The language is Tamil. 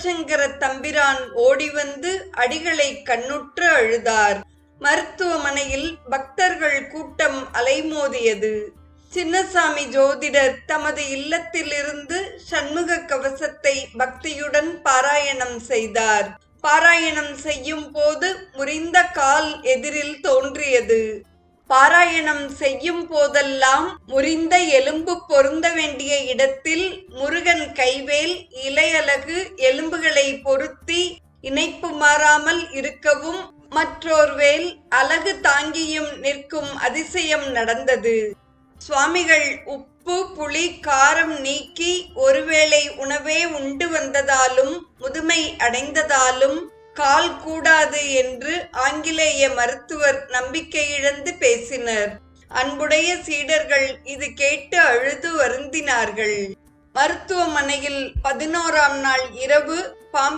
சிவசங்கர தம்பிரான் ஓடி வந்து அடிகளை கண்ணுற்று அழுதார். மருத்துவமனையில் பக்தர்கள் கூட்டம் அலைமோதியது. சின்னசாமி ஜோதிடர் தமது இல்லத்திலிருந்து சண்முக கவசத்தை பக்தியுடன் பாராயணம் செய்தார். பாராயணம் செய்யும் போது முறிந்த கால் எதிரில் தோன்றியது. பாராயணம் செய்யும் போதெல்லாம் முறிந்த எலும்பு பொருந்த வேண்டிய இடத்தில் முருகன் கைவேல் இலையலகு எலும்புகளை பொருத்தி இணைப்பு மாறாமல் இருக்கவும் மற்றோர் வேல் அலகு தாங்கியும் நிற்கும் அதிசயம் நடந்தது. சுவாமிகள் உப்பு புளி காரம் நீக்கி ஒருவேளை உணவே உண்டு வந்ததாலும் முதுமை அடைந்ததாலும் கால் கூடாது என்று ஆங்கிலேய மருத்துவர் நம்பிக்கை இழந்து பேசினர். அன்புடைய சீடர்கள் இது கேட்டு அழுது வருந்தினார்கள். மருத்துவமனையில் பதினோராம் நாள் இரவு பாம்பு